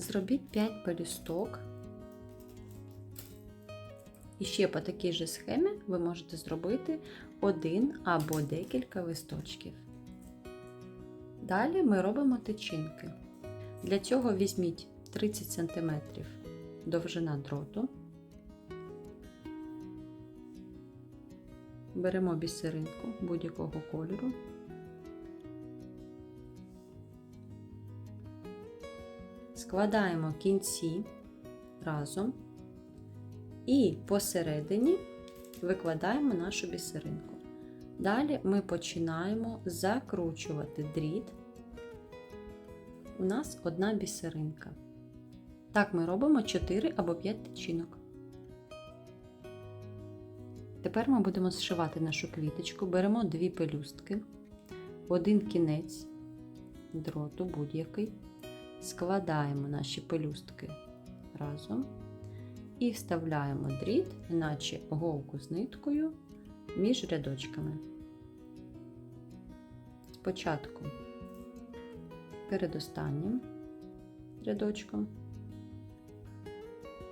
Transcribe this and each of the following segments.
Зробіть 5 пелюсток. І ще по такій же схемі ви можете зробити один або декілька листочків. Далі ми робимо тичинки. Для цього візьміть 30 см довжина дроту. Беремо бісеринку будь-якого кольору. Складаємо кінці разом і посередині викладаємо нашу бісеринку. Далі ми починаємо закручувати дріт. У нас одна бісеринка. Так ми робимо 4 або 5 тичинок. Тепер ми будемо зшивати нашу квіточку, беремо дві пелюстки, один кінець дроту будь-який, складаємо наші пелюстки разом і вставляємо дріт, наче голку з ниткою між рядочками. Спочатку перед останнім рядочком,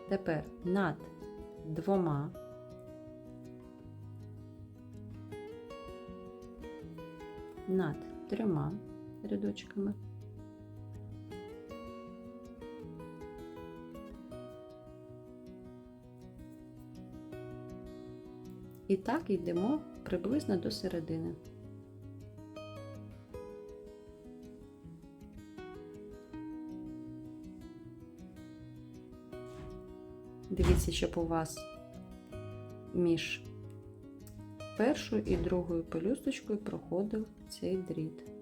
тепер над двома. над трьома рядочками. І так йдемо приблизно до середини. Дивіться, щоб у вас між першою і другою пелюсточкою проходив цей дріт.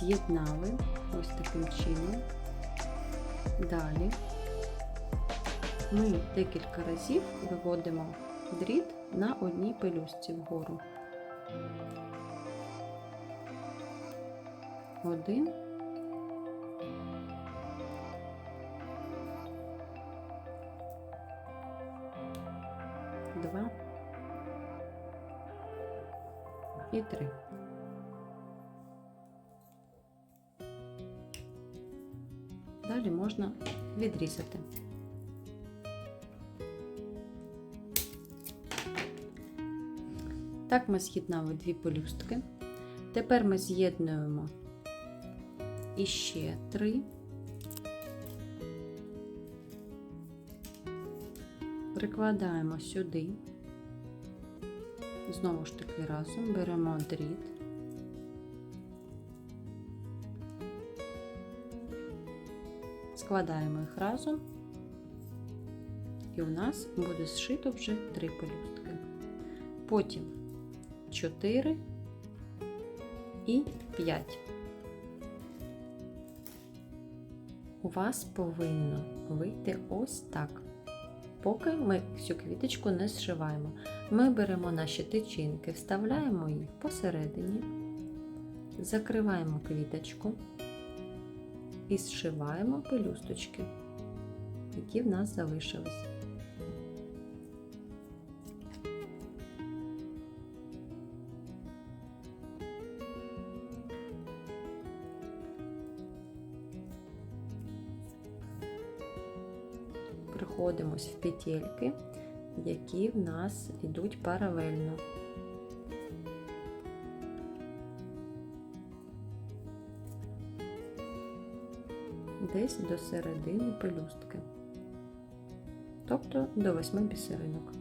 З'єднали ось таким чином. Далі ми декілька разів виводимо дріт на одній пелюстці вгору. Один. Два. І три. Далі можна відрізати. Так ми з'єднали дві пелюстки. Тепер ми з'єднуємо іще три. Прикладаємо сюди, знову ж таки разом беремо дріт. Складаємо їх разом, і у нас буде зшито вже три пелюстки. Потім 4 і 5. У вас повинно вийти ось так. Поки ми всю квіточку не зшиваємо. Ми беремо наші тичинки, вставляємо їх посередині, закриваємо квіточку і зшиваємо пелюсточки, які в нас залишились. Приходимось в петельки, які в нас йдуть паралельно. Десь до середини пелюстки, тобто до восьми бісеринок.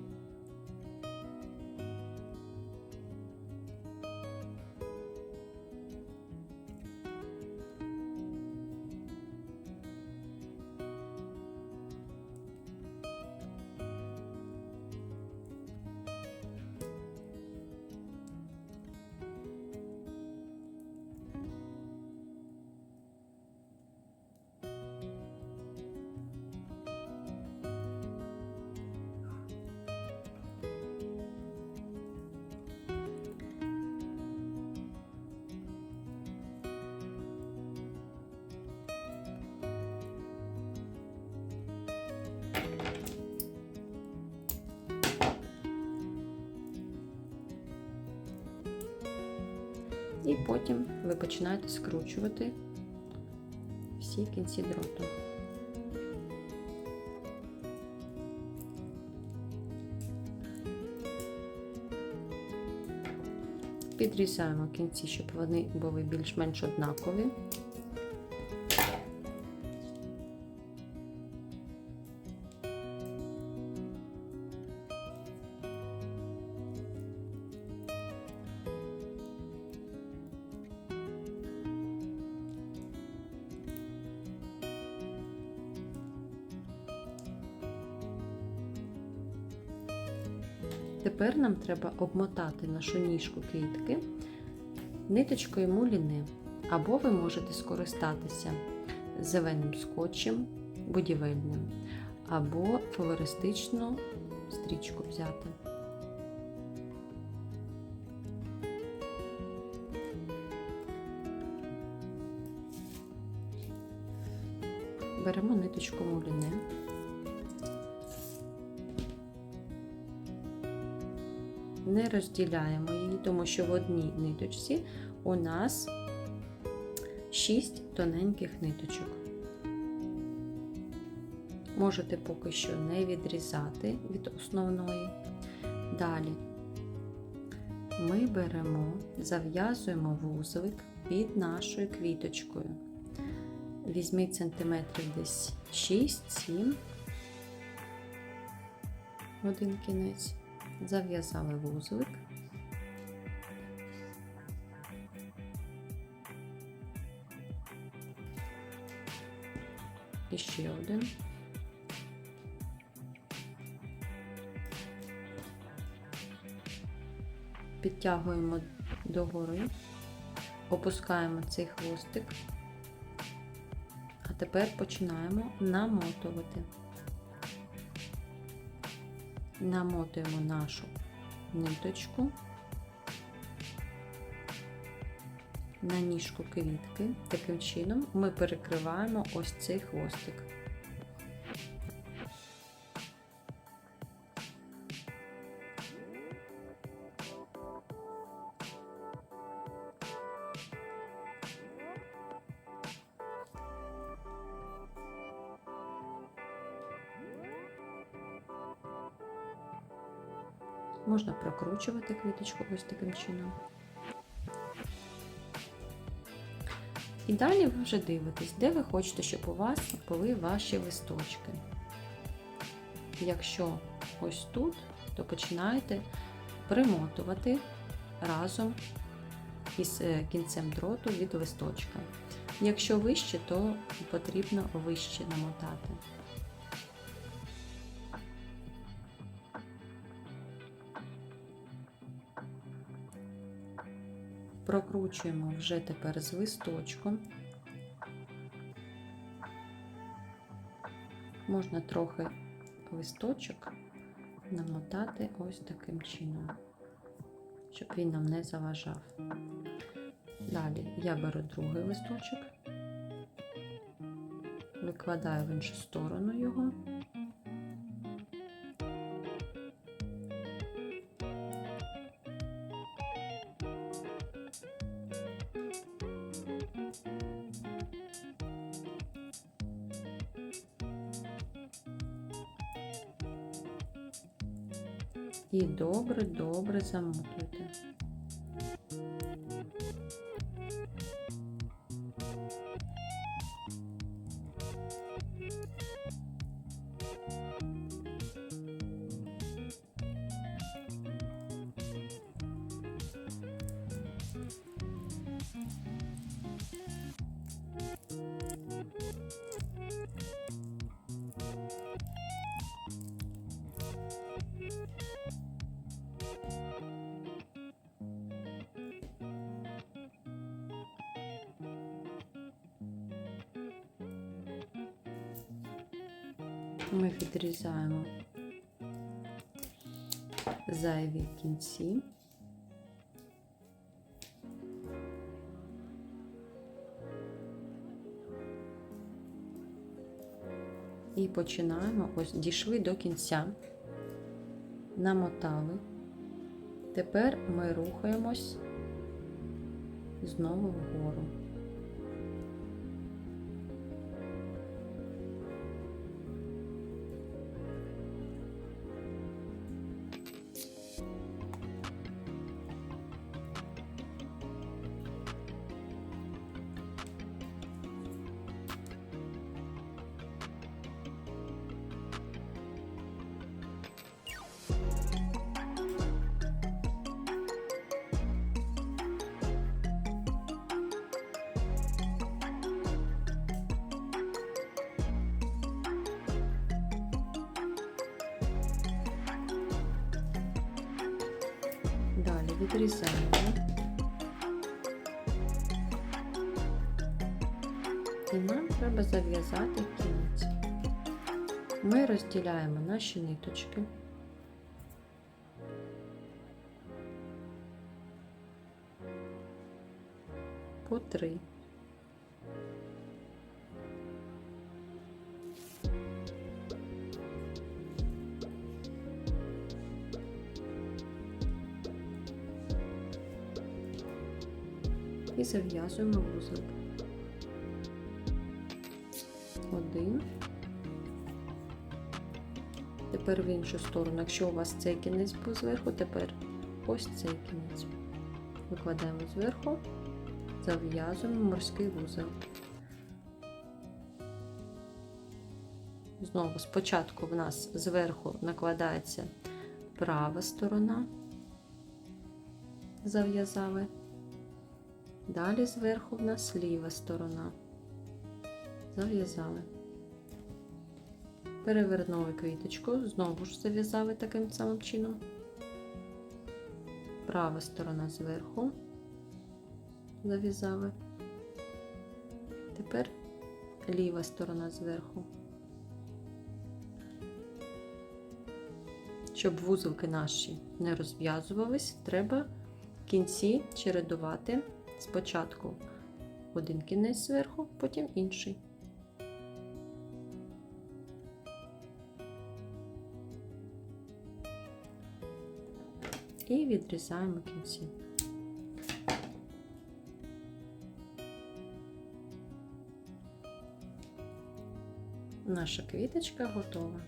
І потім ви починаєте скручувати всі кінці дроту. Підрізаємо кінці, щоб вони були більш-менш однакові. Тепер нам треба обмотати нашу ніжку квітки ниточкою муліне, або ви можете скористатися зеленим скотчем будівельним, або флористичну стрічку взяти. Беремо ниточку муліне. Не розділяємо її, тому що в одній ниточці у нас 6 тоненьких ниточок. Можете поки що не відрізати від основної. Далі ми беремо, зав'язуємо вузлик під нашою квіточкою. Візьміть сантиметрів десь 6-7, один кінець зав'язали вузлик. І ще один. Підтягуємо догори, опускаємо цей хвостик, а тепер починаємо намотувати намотуємо нашу ниточку на ніжку квітки. Таким чином ми перекриваємо ось цей хвостик. Можна прокручувати квіточку ось таким чином. І далі ви вже дивитесь, де ви хочете, щоб у вас були ваші листочки. Якщо ось тут, то починаєте примотувати разом із е, кінцем дроту від листочка. Якщо вище, то потрібно вище намотати. Прокручуємо вже тепер з листочком. Можна трохи листочок намотати ось таким чином, щоб він нам не заважав. Далі я беру другий листочок, викладаю в іншу сторону його. І добре-добре замотуйте. Ми відрізаємо зайві кінці. І починаємо. Ось дійшли до кінця, намотали. Тепер ми рухаємось знову вгору. Відрізаємо. І нам треба зав'язати кінець. Ми розділяємо наші ниточки. По три. І зав'язуємо вузол. Один. Тепер в іншу сторону. Якщо у вас цей кінець був зверху, тепер ось цей кінець. Викладаємо зверху, зав'язуємо морський вузол. Знову спочатку в нас зверху накладається права сторона, зав'язали. Далі зверху в нас ліва сторона. Зав'язали. Перевернули квіточку, знову ж зав'язали таким самим чином. Права сторона зверху. Зав'язали. Тепер ліва сторона зверху. Щоб вузелки наші не розв'язувались, треба кінці чередувати. Спочатку один кінець зверху, потім інший. І відрізаємо кінці. Наша квіточка готова.